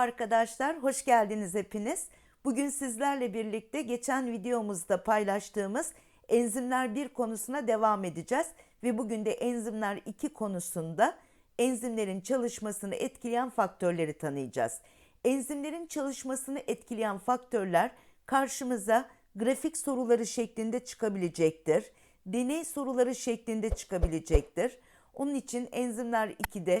arkadaşlar, hoş geldiniz hepiniz. Bugün sizlerle birlikte geçen videomuzda paylaştığımız enzimler 1 konusuna devam edeceğiz. Ve bugün de enzimler 2 konusunda enzimlerin çalışmasını etkileyen faktörleri tanıyacağız. Enzimlerin çalışmasını etkileyen faktörler karşımıza grafik soruları şeklinde çıkabilecektir. Deney soruları şeklinde çıkabilecektir. Onun için enzimler 2'de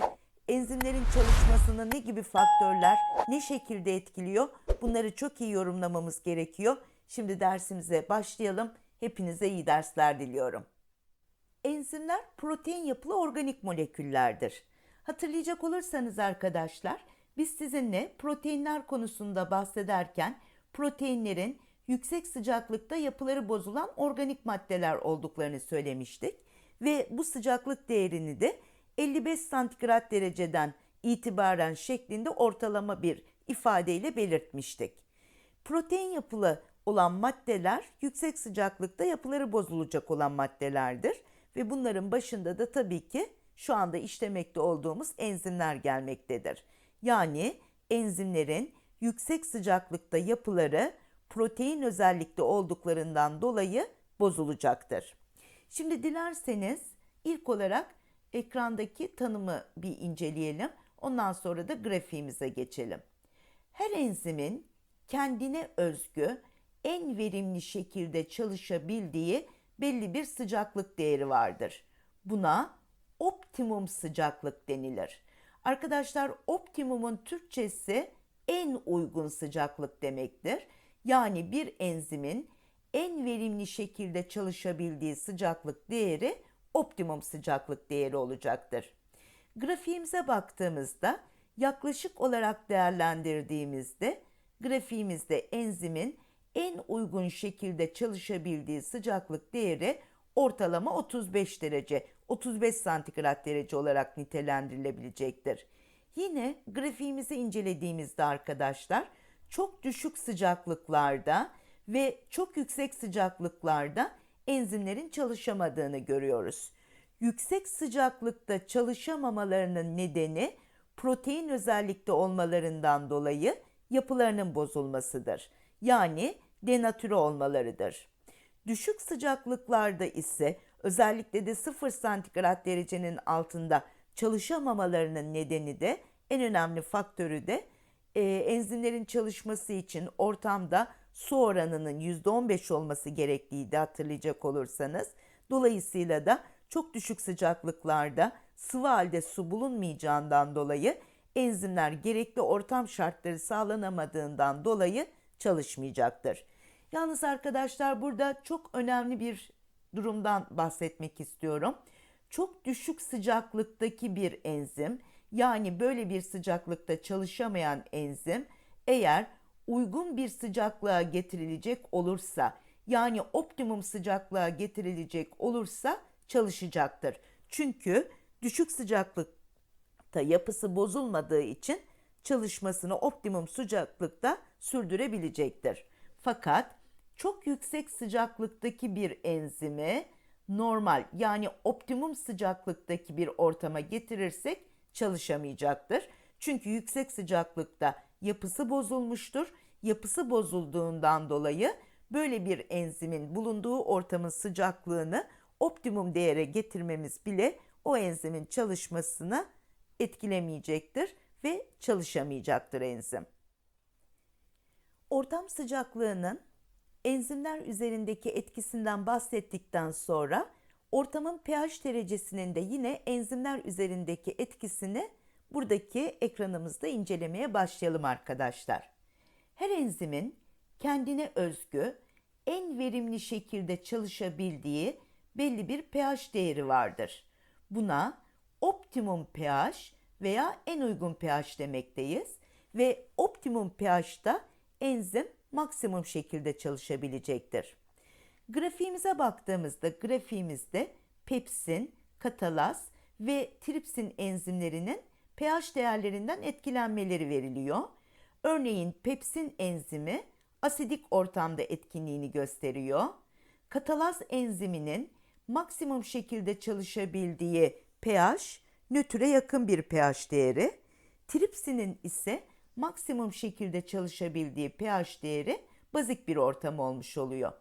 enzimlerin çalışmasını ne gibi faktörler ne şekilde etkiliyor bunları çok iyi yorumlamamız gerekiyor. Şimdi dersimize başlayalım. Hepinize iyi dersler diliyorum. Enzimler protein yapılı organik moleküllerdir. Hatırlayacak olursanız arkadaşlar biz sizinle proteinler konusunda bahsederken proteinlerin yüksek sıcaklıkta yapıları bozulan organik maddeler olduklarını söylemiştik ve bu sıcaklık değerini de 55 santigrat dereceden itibaren şeklinde ortalama bir ifadeyle belirtmiştik. Protein yapılı olan maddeler yüksek sıcaklıkta yapıları bozulacak olan maddelerdir ve bunların başında da tabii ki şu anda işlemekte olduğumuz enzimler gelmektedir. Yani enzimlerin yüksek sıcaklıkta yapıları protein özellikte olduklarından dolayı bozulacaktır. Şimdi dilerseniz ilk olarak ekrandaki tanımı bir inceleyelim. Ondan sonra da grafiğimize geçelim. Her enzimin kendine özgü en verimli şekilde çalışabildiği belli bir sıcaklık değeri vardır. Buna optimum sıcaklık denilir. Arkadaşlar optimumun Türkçesi en uygun sıcaklık demektir. Yani bir enzimin en verimli şekilde çalışabildiği sıcaklık değeri optimum sıcaklık değeri olacaktır. Grafiğimize baktığımızda yaklaşık olarak değerlendirdiğimizde grafiğimizde enzimin en uygun şekilde çalışabildiği sıcaklık değeri ortalama 35 derece, 35 santigrat derece olarak nitelendirilebilecektir. Yine grafiğimizi incelediğimizde arkadaşlar çok düşük sıcaklıklarda ve çok yüksek sıcaklıklarda enzimlerin çalışamadığını görüyoruz. Yüksek sıcaklıkta çalışamamalarının nedeni protein özellikte olmalarından dolayı yapılarının bozulmasıdır. Yani denatüre olmalarıdır. Düşük sıcaklıklarda ise özellikle de 0 santigrat derecenin altında çalışamamalarının nedeni de en önemli faktörü de e, enzimlerin çalışması için ortamda su oranının %15 olması gerektiği de hatırlayacak olursanız. Dolayısıyla da çok düşük sıcaklıklarda sıvı halde su bulunmayacağından dolayı enzimler gerekli ortam şartları sağlanamadığından dolayı çalışmayacaktır. Yalnız arkadaşlar burada çok önemli bir durumdan bahsetmek istiyorum. Çok düşük sıcaklıktaki bir enzim yani böyle bir sıcaklıkta çalışamayan enzim eğer uygun bir sıcaklığa getirilecek olursa yani optimum sıcaklığa getirilecek olursa çalışacaktır. Çünkü düşük sıcaklıkta yapısı bozulmadığı için çalışmasını optimum sıcaklıkta sürdürebilecektir. Fakat çok yüksek sıcaklıktaki bir enzimi normal yani optimum sıcaklıktaki bir ortama getirirsek çalışamayacaktır. Çünkü yüksek sıcaklıkta yapısı bozulmuştur. Yapısı bozulduğundan dolayı böyle bir enzimin bulunduğu ortamın sıcaklığını optimum değere getirmemiz bile o enzimin çalışmasını etkilemeyecektir ve çalışamayacaktır enzim. Ortam sıcaklığının enzimler üzerindeki etkisinden bahsettikten sonra ortamın pH derecesinin de yine enzimler üzerindeki etkisini buradaki ekranımızda incelemeye başlayalım arkadaşlar. Her enzimin kendine özgü en verimli şekilde çalışabildiği belli bir pH değeri vardır. Buna optimum pH veya en uygun pH demekteyiz ve optimum pH'ta enzim maksimum şekilde çalışabilecektir. Grafiğimize baktığımızda grafiğimizde pepsin, katalaz ve tripsin enzimlerinin pH değerlerinden etkilenmeleri veriliyor. Örneğin pepsin enzimi asidik ortamda etkinliğini gösteriyor. Katalaz enziminin maksimum şekilde çalışabildiği pH nötre yakın bir pH değeri. Tripsinin ise maksimum şekilde çalışabildiği pH değeri bazik bir ortam olmuş oluyor.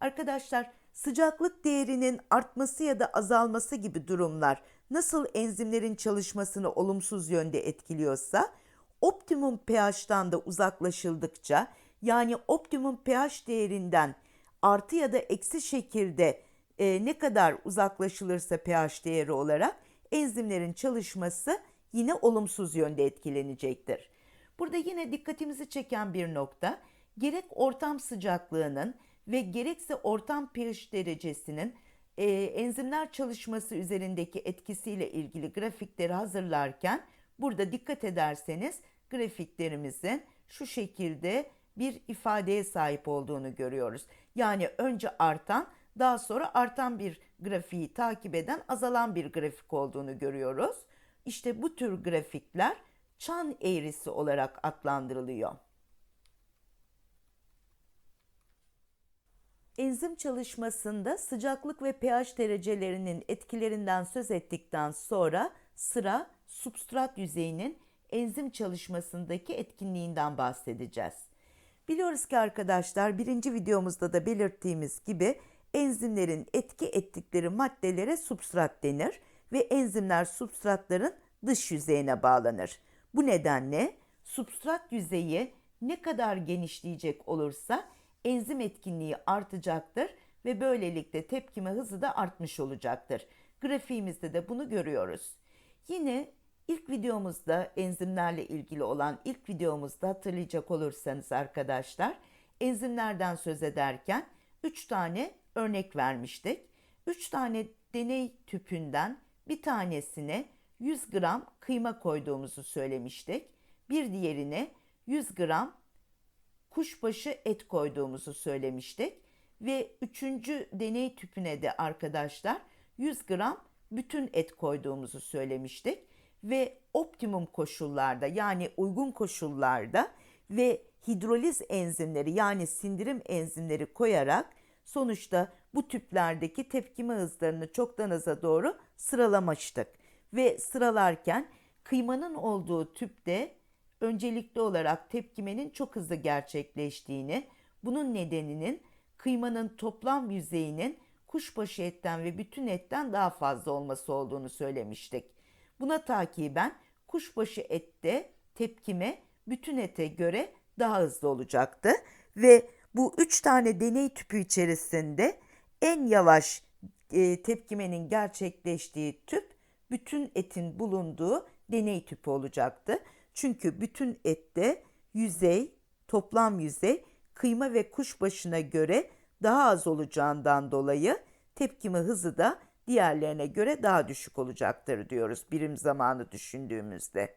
Arkadaşlar sıcaklık değerinin artması ya da azalması gibi durumlar nasıl enzimlerin çalışmasını olumsuz yönde etkiliyorsa optimum pH'tan da uzaklaşıldıkça yani optimum pH değerinden artı ya da eksi şekilde e, ne kadar uzaklaşılırsa pH değeri olarak enzimlerin çalışması yine olumsuz yönde etkilenecektir. Burada yine dikkatimizi çeken bir nokta gerek ortam sıcaklığının ve gerekse ortam pH derecesinin e, enzimler çalışması üzerindeki etkisiyle ilgili grafikleri hazırlarken burada dikkat ederseniz grafiklerimizin şu şekilde bir ifadeye sahip olduğunu görüyoruz. Yani önce artan daha sonra artan bir grafiği takip eden azalan bir grafik olduğunu görüyoruz. İşte bu tür grafikler çan eğrisi olarak adlandırılıyor. Enzim çalışmasında sıcaklık ve pH derecelerinin etkilerinden söz ettikten sonra sıra substrat yüzeyinin enzim çalışmasındaki etkinliğinden bahsedeceğiz. Biliyoruz ki arkadaşlar birinci videomuzda da belirttiğimiz gibi enzimlerin etki ettikleri maddelere substrat denir ve enzimler substratların dış yüzeyine bağlanır. Bu nedenle substrat yüzeyi ne kadar genişleyecek olursa enzim etkinliği artacaktır ve böylelikle tepkime hızı da artmış olacaktır. Grafiğimizde de bunu görüyoruz. Yine ilk videomuzda enzimlerle ilgili olan ilk videomuzda hatırlayacak olursanız arkadaşlar enzimlerden söz ederken 3 tane örnek vermiştik. 3 tane deney tüpünden bir tanesine 100 gram kıyma koyduğumuzu söylemiştik. Bir diğerine 100 gram kuşbaşı et koyduğumuzu söylemiştik. Ve üçüncü deney tüpüne de arkadaşlar 100 gram bütün et koyduğumuzu söylemiştik. Ve optimum koşullarda yani uygun koşullarda ve hidroliz enzimleri yani sindirim enzimleri koyarak sonuçta bu tüplerdeki tepkime hızlarını çoktan aza doğru sıralamıştık. Ve sıralarken kıymanın olduğu tüpte öncelikli olarak tepkimenin çok hızlı gerçekleştiğini, bunun nedeninin kıymanın toplam yüzeyinin kuşbaşı etten ve bütün etten daha fazla olması olduğunu söylemiştik. Buna takiben kuşbaşı ette tepkime bütün ete göre daha hızlı olacaktı ve bu üç tane deney tüpü içerisinde en yavaş e, tepkimenin gerçekleştiği tüp bütün etin bulunduğu deney tüpü olacaktı. Çünkü bütün ette yüzey, toplam yüzey kıyma ve kuşbaşına göre daha az olacağından dolayı tepkime hızı da diğerlerine göre daha düşük olacaktır diyoruz birim zamanı düşündüğümüzde.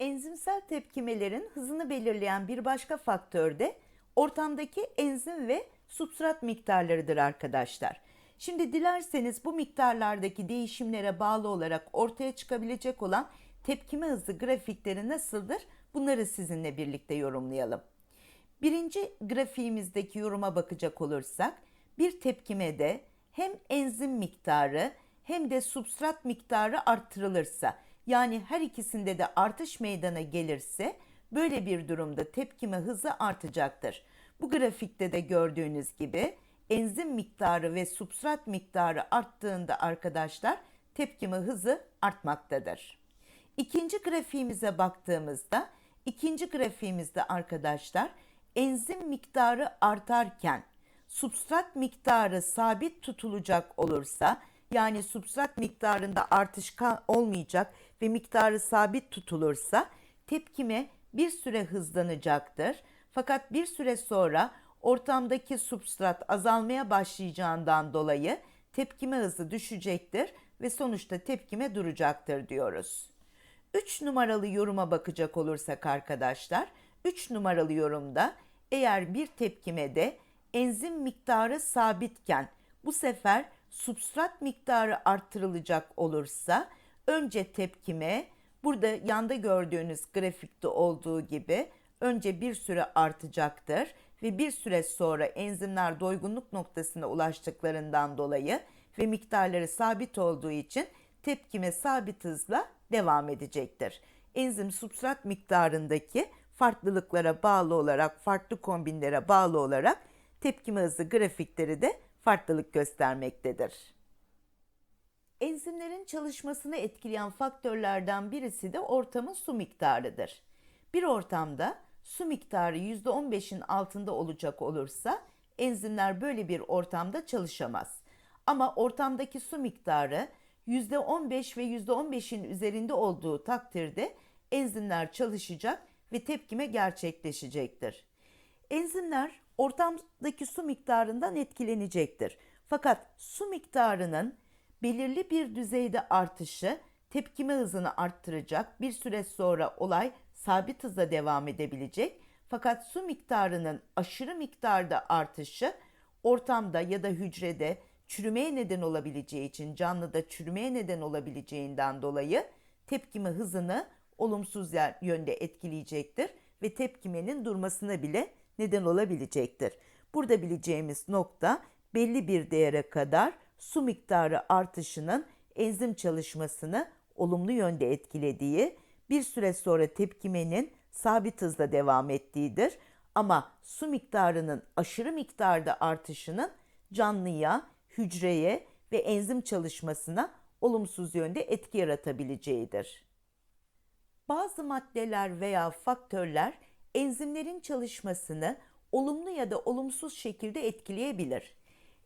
Enzimsel tepkimelerin hızını belirleyen bir başka faktör de ortamdaki enzim ve substrat miktarlarıdır arkadaşlar. Şimdi dilerseniz bu miktarlardaki değişimlere bağlı olarak ortaya çıkabilecek olan tepkime hızı grafikleri nasıldır? Bunları sizinle birlikte yorumlayalım. Birinci grafiğimizdeki yoruma bakacak olursak bir tepkimede hem enzim miktarı hem de substrat miktarı arttırılırsa yani her ikisinde de artış meydana gelirse böyle bir durumda tepkime hızı artacaktır. Bu grafikte de gördüğünüz gibi enzim miktarı ve substrat miktarı arttığında arkadaşlar tepkime hızı artmaktadır. İkinci grafiğimize baktığımızda ikinci grafiğimizde arkadaşlar enzim miktarı artarken substrat miktarı sabit tutulacak olursa yani substrat miktarında artış olmayacak ve miktarı sabit tutulursa tepkime bir süre hızlanacaktır. Fakat bir süre sonra ortamdaki substrat azalmaya başlayacağından dolayı tepkime hızı düşecektir ve sonuçta tepkime duracaktır diyoruz. 3 numaralı yoruma bakacak olursak arkadaşlar, 3 numaralı yorumda eğer bir tepkimede enzim miktarı sabitken bu sefer substrat miktarı arttırılacak olursa önce tepkime burada yanda gördüğünüz grafikte olduğu gibi önce bir süre artacaktır ve bir süre sonra enzimler doygunluk noktasına ulaştıklarından dolayı ve miktarları sabit olduğu için tepkime sabit hızla devam edecektir. enzim substrat miktarındaki farklılıklara bağlı olarak, farklı kombinlere bağlı olarak tepkime hızı grafikleri de farklılık göstermektedir. Enzimlerin çalışmasını etkileyen faktörlerden birisi de ortamın su miktarıdır. Bir ortamda su miktarı %15'in altında olacak olursa enzimler böyle bir ortamda çalışamaz. Ama ortamdaki su miktarı %15 ve %15'in üzerinde olduğu takdirde enzimler çalışacak ve tepkime gerçekleşecektir. Enzimler ortamdaki su miktarından etkilenecektir. Fakat su miktarının belirli bir düzeyde artışı tepkime hızını arttıracak. Bir süre sonra olay sabit hızla devam edebilecek. Fakat su miktarının aşırı miktarda artışı ortamda ya da hücrede çürümeye neden olabileceği için canlıda çürümeye neden olabileceğinden dolayı tepkime hızını olumsuz yönde etkileyecektir ve tepkimenin durmasına bile neden olabilecektir. Burada bileceğimiz nokta belli bir değere kadar su miktarı artışının enzim çalışmasını olumlu yönde etkilediği, bir süre sonra tepkimenin sabit hızla devam ettiğidir. Ama su miktarının aşırı miktarda artışının canlıya, hücreye ve enzim çalışmasına olumsuz yönde etki yaratabileceğidir. Bazı maddeler veya faktörler enzimlerin çalışmasını olumlu ya da olumsuz şekilde etkileyebilir.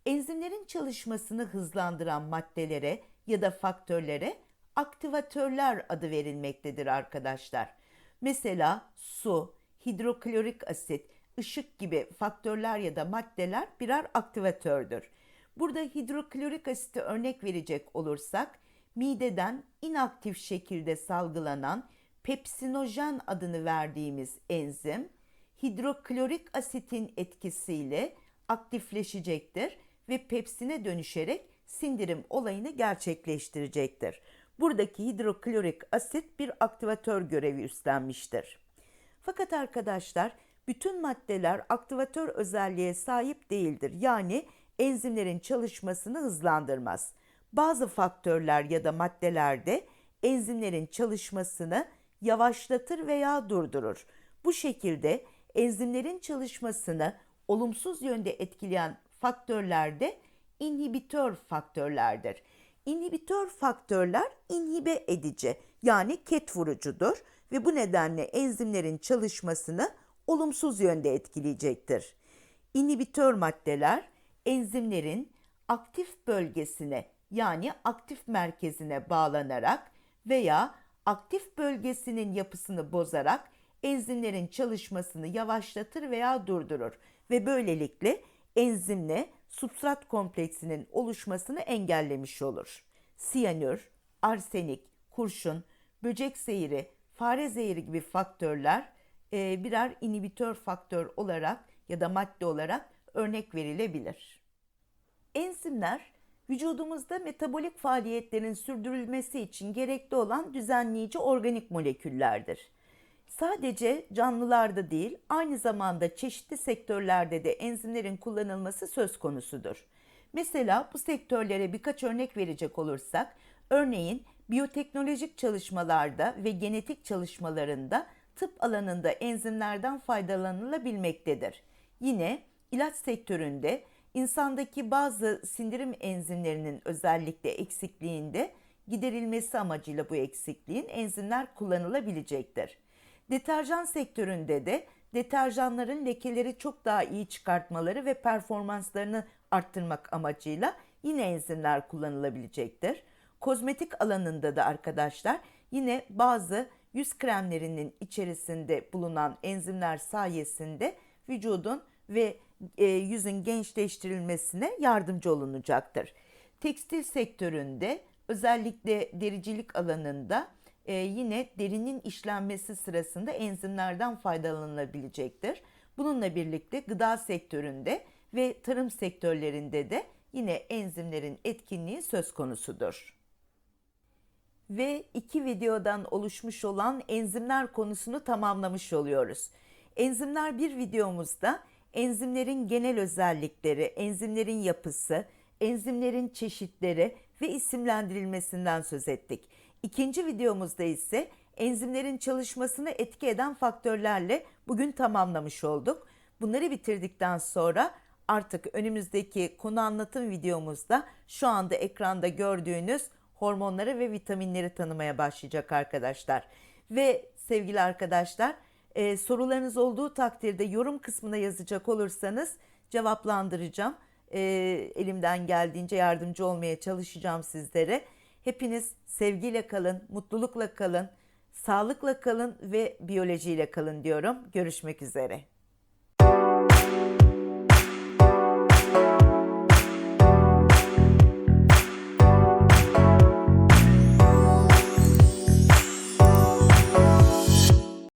Enzimlerin çalışmasını hızlandıran maddelere ya da faktörlere aktivatörler adı verilmektedir arkadaşlar. Mesela su, hidroklorik asit, ışık gibi faktörler ya da maddeler birer aktivatördür. Burada hidroklorik asiti örnek verecek olursak mideden inaktif şekilde salgılanan pepsinojen adını verdiğimiz enzim hidroklorik asitin etkisiyle aktifleşecektir ve pepsine dönüşerek sindirim olayını gerçekleştirecektir. Buradaki hidroklorik asit bir aktivatör görevi üstlenmiştir. Fakat arkadaşlar bütün maddeler aktivatör özelliğe sahip değildir. Yani enzimlerin çalışmasını hızlandırmaz. Bazı faktörler ya da maddelerde enzimlerin çalışmasını yavaşlatır veya durdurur. Bu şekilde enzimlerin çalışmasını olumsuz yönde etkileyen faktörler de inhibitör faktörlerdir. İnhibitör faktörler inhibe edici yani ket vurucudur ve bu nedenle enzimlerin çalışmasını olumsuz yönde etkileyecektir. İnhibitör maddeler enzimlerin aktif bölgesine yani aktif merkezine bağlanarak veya aktif bölgesinin yapısını bozarak enzimlerin çalışmasını yavaşlatır veya durdurur ve böylelikle enzimle substrat kompleksinin oluşmasını engellemiş olur. Siyanür, arsenik, kurşun, böcek zehri, fare zehri gibi faktörler birer inhibitör faktör olarak ya da madde olarak örnek verilebilir. Enzimler vücudumuzda metabolik faaliyetlerin sürdürülmesi için gerekli olan düzenleyici organik moleküllerdir. Sadece canlılarda değil, aynı zamanda çeşitli sektörlerde de enzimlerin kullanılması söz konusudur. Mesela bu sektörlere birkaç örnek verecek olursak, örneğin biyoteknolojik çalışmalarda ve genetik çalışmalarında tıp alanında enzimlerden faydalanılabilmektedir. Yine ilaç sektöründe insandaki bazı sindirim enzimlerinin özellikle eksikliğinde giderilmesi amacıyla bu eksikliğin enzimler kullanılabilecektir. Deterjan sektöründe de deterjanların lekeleri çok daha iyi çıkartmaları ve performanslarını arttırmak amacıyla yine enzimler kullanılabilecektir. Kozmetik alanında da arkadaşlar yine bazı yüz kremlerinin içerisinde bulunan enzimler sayesinde vücudun ve e, yüzün gençleştirilmesine yardımcı olunacaktır. Tekstil sektöründe özellikle dericilik alanında e, yine derinin işlenmesi sırasında enzimlerden faydalanılabilecektir. Bununla birlikte gıda sektöründe ve tarım sektörlerinde de yine enzimlerin etkinliği söz konusudur. Ve iki videodan oluşmuş olan enzimler konusunu tamamlamış oluyoruz. Enzimler bir videomuzda enzimlerin genel özellikleri, enzimlerin yapısı, enzimlerin çeşitleri ve isimlendirilmesinden söz ettik. İkinci videomuzda ise enzimlerin çalışmasını etki eden faktörlerle bugün tamamlamış olduk. Bunları bitirdikten sonra artık önümüzdeki konu anlatım videomuzda şu anda ekranda gördüğünüz hormonları ve vitaminleri tanımaya başlayacak arkadaşlar. Ve sevgili arkadaşlar e, sorularınız olduğu takdirde yorum kısmına yazacak olursanız cevaplandıracağım. E, elimden geldiğince yardımcı olmaya çalışacağım sizlere. Hepiniz sevgiyle kalın, mutlulukla kalın, sağlıkla kalın ve biyolojiyle kalın diyorum. Görüşmek üzere.